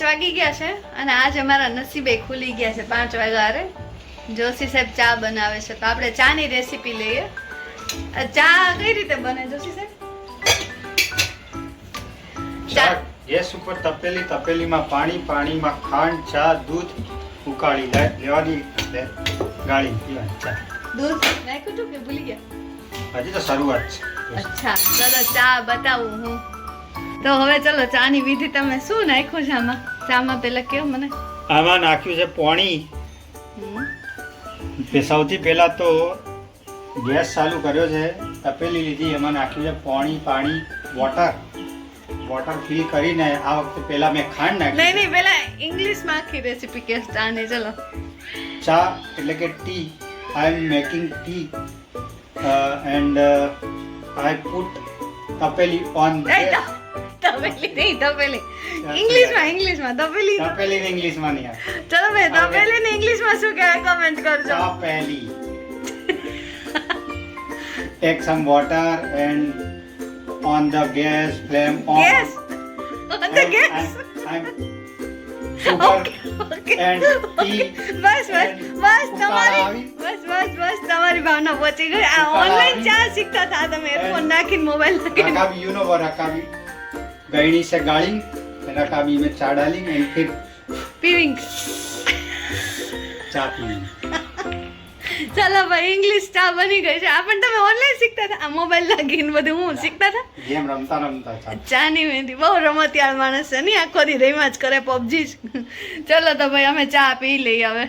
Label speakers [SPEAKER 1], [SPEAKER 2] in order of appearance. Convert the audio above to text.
[SPEAKER 1] પાંચ વાગી ગયા છે અને આજે મારા નસીબે ખુલી ગયા છે પાંચ વાગ્યા જોશી સાહેબ ચા બનાવે છે. તો આપણે ચાની રેસીપી લઈએ. ચા કઈ રીતે બને જોશી સાહેબ?
[SPEAKER 2] ચા ગેસ ઉપર તપેલી તપેલીમાં પાણી પાણીમાં ખાંડ ચા દૂધ ઉકાળી લેવાની ગાળી પીવાની ચા.
[SPEAKER 1] દૂધ નાખ્યું હતું કે ભૂલી ગયા?
[SPEAKER 2] હજી તો શરૂઆત છે.
[SPEAKER 1] અચ્છા ચલો ચા બતાવું હું. તો હવે ચલો ચાની વિધિ તમે શું નાખ્યું છે આમાં? ચામાં પેલા કેવો મને?
[SPEAKER 2] આમાં નાખ્યું છે પોણી. સૌથી પહેલા તો ગેસ ચાલુ કર્યો છે તપેલી લીધી એમાં નાખ્યું છે પોણી પાણી વોટર વોટર ફિલ કરીને આ વખતે પહેલા મેં ખાંડ
[SPEAKER 1] નહીં
[SPEAKER 2] નાખી
[SPEAKER 1] નહીં પેલા ઇંગ્લિશમાં આખી રેસીપી કે ચાની ચલો.
[SPEAKER 2] ચા એટલે કે tea I am making tea and I put તપેલી ઓન
[SPEAKER 1] તો- તપેલી નહીં તપેલી ઇંગ્લિશમાં ઇંગ્લિશમાં તપેલી
[SPEAKER 2] તપેલી ને ઇંગ્લિશમાં નહીં
[SPEAKER 1] ચલો ભાઈ તપેલી ને ઇંગ્લિશમાં શું કહેવાય કમેન્ટ કરજો
[SPEAKER 2] તપેલી take some water and on the gas flame on
[SPEAKER 1] gas
[SPEAKER 2] on
[SPEAKER 1] the
[SPEAKER 2] gas
[SPEAKER 1] તમારી ભાવના પહોંચી ગઈ આ ઓનલાઈન ચા શીખતા હતા તમે એરફોન નાખીને મોબાઈલ નાખીને
[SPEAKER 2] યુ નો રકાબી what रकाबी गैनी से गाड़ी रकाबी में चा डाली and फिर
[SPEAKER 1] પીવિંગ
[SPEAKER 2] चा पी
[SPEAKER 1] ચાલો ભાઈ ઇંગ્લિશ ચા બની ગઈ છે આ પણ તમે ઓનલાઈન શીખતા હતા આ મોબાઈલ નાખીને બધું હું શીખતા હતા
[SPEAKER 2] गेम रमता रमता चा
[SPEAKER 1] ચાની મહેંદી બહુ રમતિયાળ માણસ છે નહીં આખો દી રમ્યા જ કરે પબજી જ ચલો તો ભાઈ અમે ચા પી લઈએ હવે